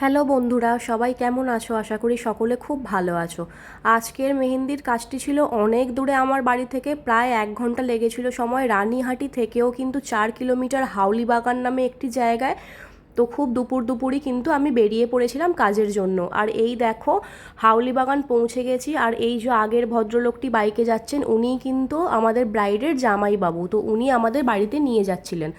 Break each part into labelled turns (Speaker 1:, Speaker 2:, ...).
Speaker 1: Hello বন্ধুরা, সবাই কেমন আছো? আশা করি সকলে খুব ভালো আছো। আজকের মেহেন্দির কাজটি ছিল অনেক দূরে আমার বাড়ি থেকে, প্রায় এক ঘণ্টা লেগেছিল সময়। রানীহাটি থেকেও কিন্তু চার কিলোমিটার হাউলি বাগান নামে একটি জায়গায় তো খুব দুপুর দুপুরই কিন্তু আমি বেরিয়ে পড়েছিলাম কাজের জন্য। আর এই দেখো হাউলি বাগান পৌঁছে গেছি আর এই যে আগের ভদ্রলোকটি বাইকে যাচ্ছেন উনি কিন্তু আমাদের ব্রাইডের জামাইবাবু। তো উনি আমাদের বাড়িতে নিয়ে যাচ্ছিলেন।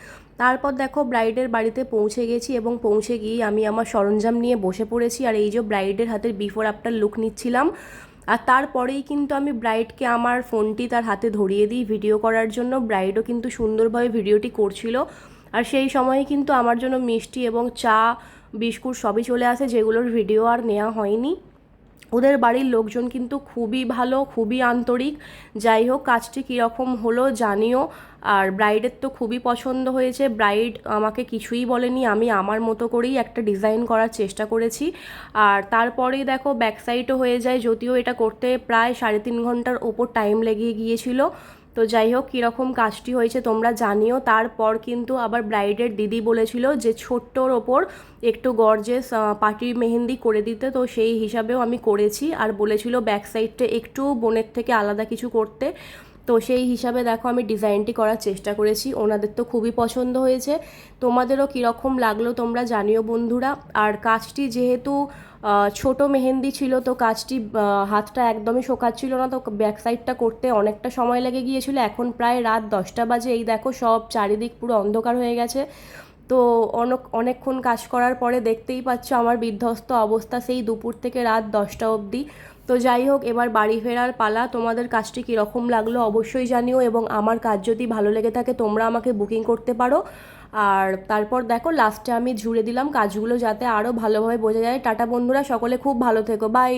Speaker 1: তারপর দেখো, ব্রাইডের বাড়িতে পৌঁছে গেছি এবং পৌঁছে গিয়ে আমি আমার সরঞ্জাম নিয়ে বসে পড়েছি আর এই যে ব্রাইডের হাতের বিফোর আফটার লুক নিচ্ছিলাম। আর তারপরেই কিন্তু আমি ব্রাইডকে আমার ফোনটি তার হাতে ধরিয়ে দিই ভিডিও করার জন্য। ব্রাইডও কিন্তু সুন্দরভাবে ভিডিওটি করছিল। আর সেই সময়ে কিন্তু আমার জন্য মিষ্টি এবং চা, বিস্কুট সবই চলে আসে, যেগুলোর ভিডিও আর নেওয়া হয়নি। ওদের বাড়ির লোকজন কিন্তু খুবই ভালো, খুবই আন্তরিক। যাই হোক, কাজটি কীরকম হলো জানিও। আর ব্রাইডের তো খুবই পছন্দ হয়েছে। ব্রাইড আমাকে কিছুই বলেনি। আমি আমার মতো করেই একটা ডিজাইন করার চেষ্টা করেছি। আর তারপরেই দেখো, ব্যাক সাইডও হয়ে যায়, যদিও এটা করতে প্রায় সাড়ে তিন ঘণ্টার ওপর টাইম লেগে গিয়েছিল। তো যাই হোক, কীরকম কাজটি হয়েছে তোমরা জানিও। তারপর কিন্তু আবার ব্রাইডের দিদি বলেছিল যে ছোট্টর ওপর একটু গর্জেস পার্টির মেহেন্দি করে দিতে। তো সেই হিসাবেও আমি করেছি। আর বলেছিল ব্যাক সাইডটা একটু বোনের থেকে আলাদা কিছু করতে। তো সেই হিসাবে দেখো আমি ডিজাইনটি করার চেষ্টা করেছি। ওনাদের তো খুবই পছন্দ হয়েছে। তোমাদেরও কীরকম লাগল তোমরা জানিও বন্ধুরা। আর কাজটি যেহেতু ছোট মেহেন্দি ছিল, তো কাজটি হাতটা একদমই শোকাচ্ছিল না। তো ব্যাক সাইডটা করতে অনেকটা সময় লেগে গিয়েছিল। এখন প্রায় রাত দশটা বাজে। এই দেখো সব চারিদিক পুরো অন্ধকার হয়ে গেছে। তো অনেক, অনেকক্ষণ কাজ করার পরে দেখতেই পাচ্ছ আমার বিধ্বস্ত অবস্থা সেই দুপুর থেকে রাত দশটা অবধি। তো যাই হোক, এবার বাড়ি ফেরার পালা তোমাদের কাজটি কীরকম লাগল অবশ্যই জানিও এবং আমার কাজ যদি ভালো লেগে থাকে তোমরা আমাকে বুকিং করতে পারো। আর তারপর দেখো লাস্টে আমি ঝুড়ে দিলাম কাজগুলো যাতে আরও ভালোভাবে বোঝা যায়। টাটা বন্ধুরা, সকলে খুব ভালো থেকো। বাই